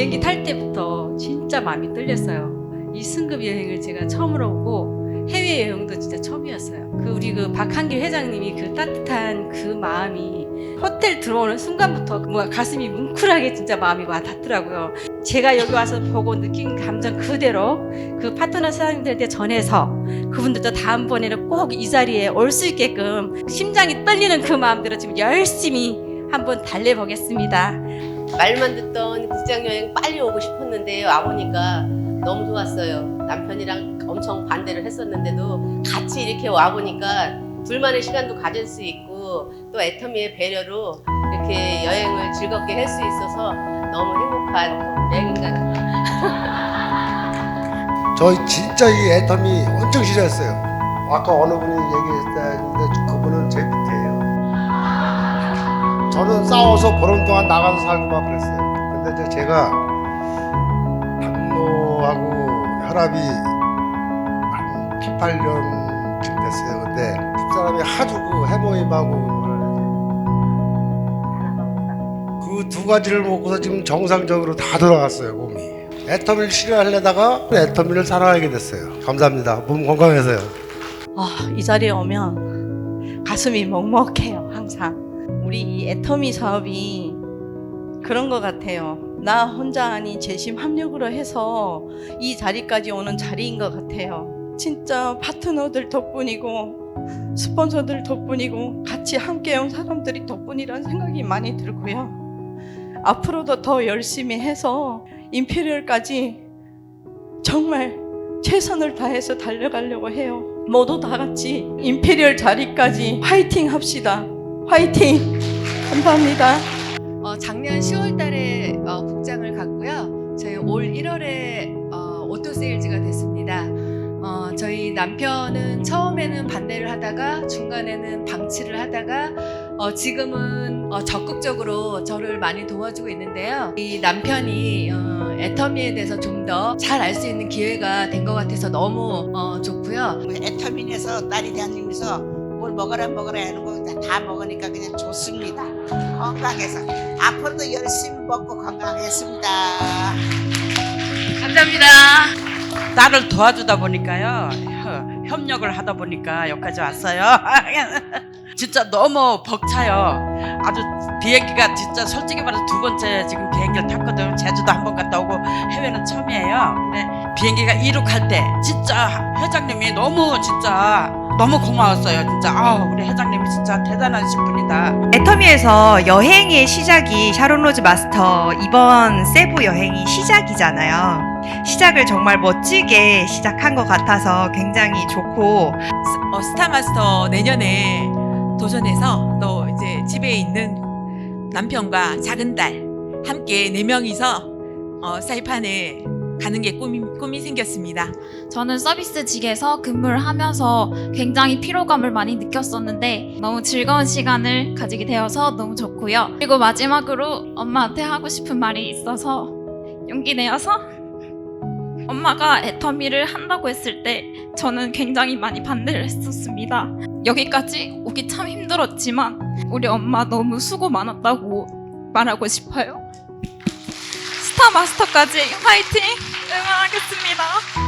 비행기 탈 때부터 진짜 마음이 떨렸어요. 이 승급 여행을 제가 처음으로 오고 해외 여행도 진짜 처음이었어요. 그 우리 그 박한길 회장님이 그 따뜻한 그 마음이 호텔 들어오는 순간부터 뭔가 가슴이 뭉클하게 진짜 마음이 와 닿더라고요. 제가 여기 와서 보고 느낀 감정 그대로 그 파트너 사장님들한테 전해서 그분들도 다음번에는 꼭 이 자리에 올 수 있게끔 심장이 떨리는 그 마음대로 지금 열심히 한번 달래보겠습니다. 말만 듣던 극장 여행 빨리 오고 싶었는데 와보니까 너무 좋았어요. 남편이랑 엄청 반대를 했었는데도 같이 이렇게 와보니까 둘만의 시간도 가질 수 있고 또 애터미의 배려로 이렇게 여행을 즐겁게 할 수 있어서 너무 행복한 여행인 것 같아요. 저 진짜 이 애텀이 엄청 싫어했어요. 아까 어느 분이 얘기했는데 그분은 제 밑에예요. 저는 싸워서 보름 동안 나가서 살고 막 그랬어요. 근데 제가 당뇨하고 혈압이 한 7, 8년쯤 됐어요. 근데 집사람이 그 해모임하고 그 두 가지를 먹고서 지금 정상적으로 다 돌아갔어요 몸이. 애터미를 싫어하려다가 애터미를 사랑하게 됐어요. 감사합니다. 몸 건강해서요. 아, 이 자리에 오면 가슴이 먹먹해요, 항상. 우리 이 애터미 사업이 그런 것 같아요. 나 혼자 아닌 재심 합력으로 해서 이 자리까지 오는 자리인 것 같아요. 진짜 파트너들 덕분이고 스폰서들 덕분이고 같이 함께 온 사람들이 덕분이라는 생각이 많이 들고요. 앞으로도 더 열심히 해서 임페리얼까지 정말 최선을 다해서 달려가려고 해요. 모두 다 같이 임페리얼 자리까지 화이팅 합시다. 화이팅! 감사합니다. 어, 작년 10월 달에 어, 국장을 갔고요. 저희 올 1월에 어, 오토 세일즈가 됐습니다. 어, 저희 남편은 처음에는 반대를 하다가 중간에는 방치를 하다가 어, 지금은 어, 적극적으로 저를 많이 도와주고 있는데요. 이 남편이 어, 애터미에 대해서 좀 더 잘 알 수 있는 기회가 된 것 같아서 너무 어, 좋고요. 애터민에서 딸이 대한님께서 뭘 먹어라 먹어라 하는 거 다 먹으니까 그냥 좋습니다. 건강해서 앞으로도 열심히 먹고 건강하겠습니다. 감사합니다. 딸을 도와주다 보니까요 혀- 협력을 하다 보니까 여기까지 왔어요 진짜 너무 벅차요 아주 비행기가 진짜 솔직히 말해서 두 번째 지금 비행기를 탔거든 제주도 한 번 갔다 오고 해외는 처음이에요 근데 비행기가 이륙할 때 진짜 회장님이 너무 진짜 너무 고마웠어요 진짜 아 우리 회장님이 진짜 대단하신 분이다 애터미에서 여행의 시작이 샤론 로즈 마스터 이번 세부 여행이 시작이잖아요. 시작을 정말 멋지게 시작한 것 같아서 굉장히 좋고 어, 스타마스터 내년에 도전해서 또 이제 집에 있는 남편과 작은 딸 함께 네 명이서 어, 사이판에 가는 게 꿈이, 꿈이 생겼습니다. 저는 서비스직에서 근무를 하면서 굉장히 피로감을 많이 느꼈었는데 너무 즐거운 시간을 가지게 되어서 너무 좋고요. 그리고 마지막으로 엄마한테 하고 싶은 말이 있어서 용기 내어서 엄마가 애터미를 한다고 했을 때 저는 굉장히 많이 반대를 했었습니다. 여기까지 오기 참 힘들었지만 우리 엄마 너무 수고 많았다고 말하고 싶어요. 스타마스터까지 화이팅! 응원하겠습니다.